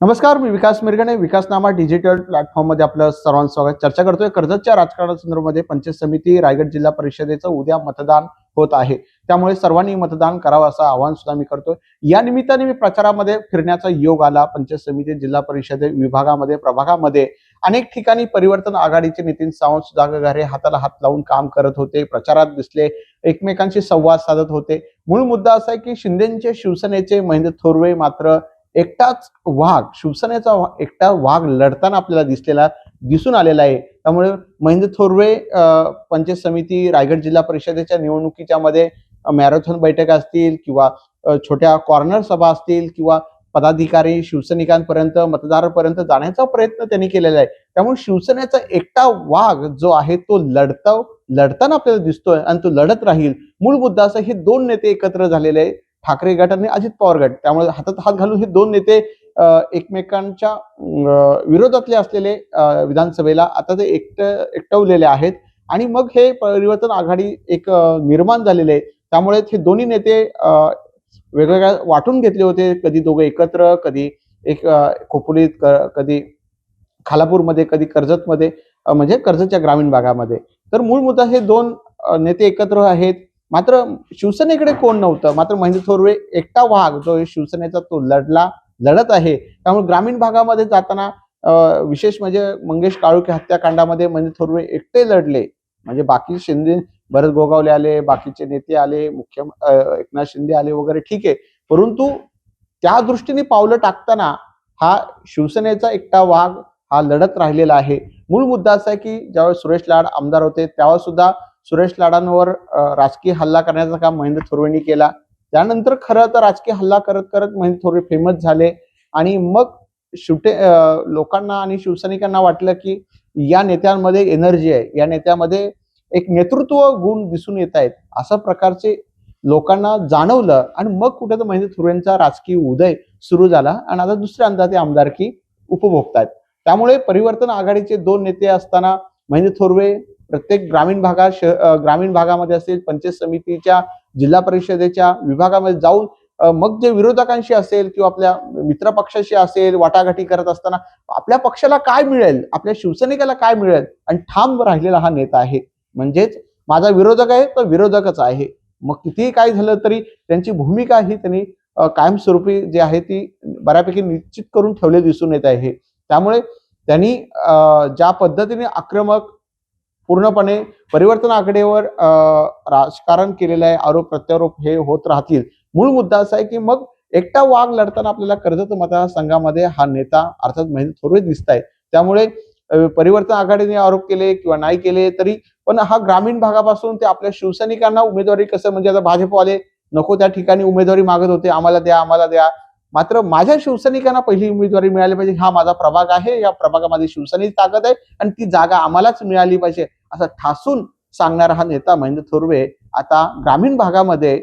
नमस्कार मी विकास मिरगणे विकासनामा डिजिटल प्लॅटफॉर्ममध्ये आपलं सर्वांचं स्वागत. चर्चा करतोय. कर्जतच्या राजकारणासंदर्भामध्ये पंचायत समिती रायगड जिल्हा परिषदेचं उद्या मतदान होत आहे. त्यामुळे सर्वांनी मतदान करावं असं आवाहन सुद्धा मी करतोय. या निमित्ताने मी प्रचारामध्ये फिरण्याचा योग आला. पंचायत समिती जिल्हा परिषद विभागामध्ये प्रभागामध्ये अनेक ठिकाणी परिवर्तन आघाडीचे नितीन सावंत सुधाकर घारे हाताला हात लावून काम करत होते प्रचारात दिसले एकमेकांशी संवाद साधत होते. मूळ मुद्दा असा आहे की शिंदेचे शिवसेनेचे महेंद्र थोरवे मात्र एकटाच वाघ शिवसेनेचा वा- एकटा वाघ लढताना आपल्याला दिसलेला दिसून आलेला आहे. त्यामुळे महेंद्र थोरवे पंचायत समिती रायगड जिल्हा परिषदेच्या निवडणुकीच्या मध्ये मॅरेथॉन बैठक असतील किंवा छोट्या कॉर्नर सभा असतील किंवा पदाधिकारी शिवसैनिकांपर्यंत मतदारापर्यंत जाण्याचा प्रयत्न त्यांनी केलेला आहे. त्यामुळे शिवसेनेचा एकटा वाघ जो आहे तो लढता लढताना आपल्याला दिसतोय आणि तो लढत राहील. मूळ मुद्दा असा हे दोन नेते एकत्र झालेले आहेत. ठाकरे गट आणि अजित पवार गट. त्यामुळे हातात हात घालून हे दोन नेते एकमेकांच्या विरोधातले असलेले विधानसभेला आता ते एकट एकटवलेले आहेत. आणि मग हे परिवर्तन आघाडी एक निर्माण झालेले आहे. त्यामुळे हे दोन्ही नेते वेगवेगळ्या वाटून घेतले होते. कधी दोघं एकत्र कधी एक खोपुलीत खोपोलीत क- कधी खालापूरमध्ये कधी कर्जतमध्ये म्हणजे कर्जतच्या ग्रामीण भागामध्ये. तर मूळ मुद्दा हे दोन नेते एकत्र आहेत. मात्र शिवसेनेकडे कोण नव्हतं? मात्र महेंद्र थोरवे एकटा वाघ जो शिवसेनेचा तो लढला लढत आहे. त्यामुळे ग्रामीण भागामध्ये जाताना विशेष म्हणजे मंगेश काळुके हत्याकांडामध्ये महेंद्र थोरवे एकटे लढले. म्हणजे बाकी शिंदे भरत गोगावले आले बाकीचे नेते आले मुख्य एकनाथ शिंदे आले वगैरे ठीक आहे. परंतु त्या दृष्टीने पावलं टाकताना हा शिवसेनेचा एकटा वाघ हा लढत राहिलेला आहे. मूळ मुद्दा असा आहे की ज्यावेळेस सुरेश लाड आमदार होते तेव्हा सुद्धा सुरेश लाडांवर राजकीय हल्ला करण्याचं काम महेंद्र थोरवेंनी केला. त्यानंतर खरं तर राजकीय हल्ला करत करत महेंद्र थोरवे फेमस झाले. आणि मग शिवटे लोकांना आणि शिवसैनिकांना वाटलं की या नेत्यांमध्ये एनर्जी आहे. या नेत्यामध्ये एक नेतृत्व गुण दिसून येत आहेत. अशा प्रकारचे लोकांना जाणवलं आणि मग कुठे तर महेंद्र थोरवेंचा राजकीय उदय सुरू झाला आणि आता दुसऱ्यांदा ते आमदारकी उपभोगतायत. त्यामुळे परिवर्तन आघाडीचे दोन नेते असताना महेंद्र थोरवे प्रत्येक ग्रामीण भागात श- ग्रामीण भागामध्ये असेल पंचायत समितीच्या जिल्हा परिषदेच्या विभागामध्ये जाऊन मग जे विरोधकांशी असेल किंवा आपल्या मित्र पक्षाशी असेल वाटाघाटी करत असताना आपल्या पक्षाला काय मिळेल? आपल्या शिवसैनिकाला काय मिळेल? आणि ठाम राहिलेला हा नेता आहे. म्हणजेच माझा विरोधक आहे तो विरोधकच आहे. मग कितीही काय झालं तरी त्यांची भूमिका ही त्यांनी कायमस्वरूपी जी आहे ती बऱ्यापैकी निश्चित करून ठेवले दिसून येत आहे. त्यामुळे त्यांनी ज्या पद्धतीने आक्रमक पूर्णपणे परिवर्तन आघाडीवर राजकारण केलेलं आहे आरोप प्रत्यारोप हे होत राहतील. मूळ मुद्दा असा आहे की मग एकटा वाघ लढताना आपल्याला कर्जत मतदारसंघामध्ये हा नेता अर्थात महेंद्र थोरवे दिसत आहे. त्यामुळे परिवर्तन आघाडीने आरोप केले किंवा नाही केले तरी पण हा ग्रामीण भागापासून ते आपल्या शिवसैनिकांना उमेदवारी कसं म्हणजे आता भाजपवाले नको त्या ठिकाणी उमेदवारी मागत होते आम्हाला द्या आम्हाला द्या मात्र माझ्या शिवसैनिकांना पहिली उमेदवारी मिळाली पाहिजे. हा माझा प्रभाग आहे. या प्रभागामध्ये शिवसेनेची ताकद आहे आणि ती जागा आम्हालाच मिळाली पाहिजे असं ठासून सांगणारा हा नेता महेंद्र थोरवे आता ग्रामीण भागामध्ये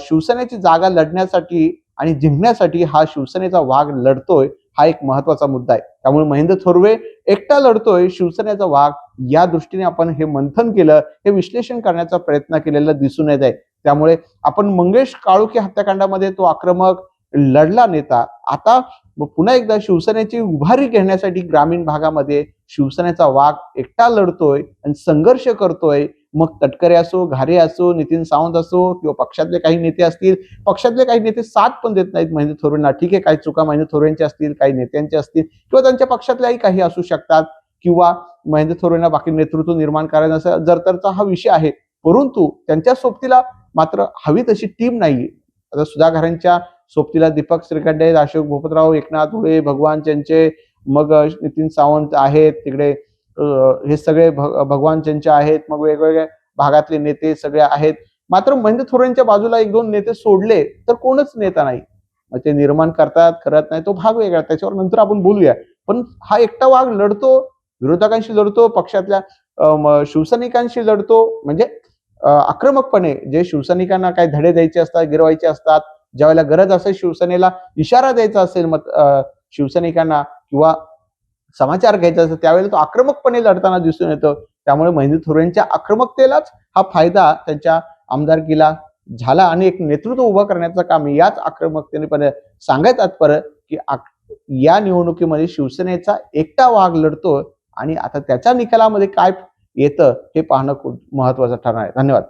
शिवसेनेची जागा लढण्यासाठी आणि जिंकण्यासाठी हा शिवसेनेचा वाघ लढतोय हा एक महत्त्वाचा मुद्दा आहे. त्यामुळे महेंद्र थोरवे एकटा लढतोय शिवसेनेचा वाघ या दृष्टीने आपण हे मंथन केलं हे विश्लेषण करण्याचा प्रयत्न केलेला दिसून येत आहे. त्यामुळे आपण मंगेश काळुके हत्याकांडामध्ये तो आक्रमक लढला नेता. आता पुन्हा एकदा शिवसेनेची उभारी घेण्यासाठी ग्रामीण भागामध्ये शिवसेनेचा वाघ एकटा लढतोय आणि संघर्ष करतोय. मग तटकरे असो घारे असो नितीन सावंत असो किंवा पक्षातले काही नेते असतील. पक्षातले काही नेते साथ पण देत नाहीत महेंद्र थोरेंना ठीक आहे काही चुका महेंद्र थोरवेंच्या असतील काही नेत्यांचे असतील किंवा त्यांच्या पक्षातल्याही काही असू शकतात किंवा महेंद्र थोरेंना बाकी नेतृत्व निर्माण करायचं जर तरचा हा विषय आहे. परंतु त्यांच्या सोबतीला मात्र हवी तशी टीम नाही आता सुधाकरांच्या सोबतीला दीपक श्रीखंडे अशोक भूपतराव एकनाथ उळे भगवान चंचे मग नितीन सावंत आहेत. तिकडे हे सगळे भगवान चंचे आहेत. मग वेगवेगळ्या भागातले नेते सगळे आहेत. मात्र महेंद्र थोरेंच्या बाजूला एक दोन नेते सोडले तर कोणच नेता नाही. मग ते निर्माण करतात करत नाही. तो भाग वेगळा. त्याच्यावर नंतर आपण बोलूया. पण हा एकटा वाघ लढतो विरोधकांशी लढतो पक्षातल्या शिवसैनिकांशी लढतो. म्हणजे आक्रमकपणे जे शिवसैनिकांना काही धडे द्यायचे असतात गिरवायचे असतात ज्यावेळेला गरज असेल शिवसेनेला इशारा द्यायचा असेल मत शिवसैनिकांना किंवा समाचार घ्यायचा असेल त्यावेळेला तो आक्रमकपणे लढताना दिसून येतो. त्यामुळे महेंद्र थोरेंच्या आक्रमकतेलाच हा फायदा त्यांच्या आमदारकीला झाला आणि एक नेतृत्व उभं करण्याचं काम याच आक्रमकतेने पण सांगायचं तात्पर्य की या निवडणुकीमध्ये शिवसेनेचा एकटा वाघ लढतोय आणि आता त्याच्या निकालामध्ये काय येतं हे पाहणं खूप महत्वाचं ठरणार आहे. धन्यवाद.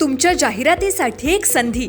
तुमच्या जाहिरातीसाठी एक संधी.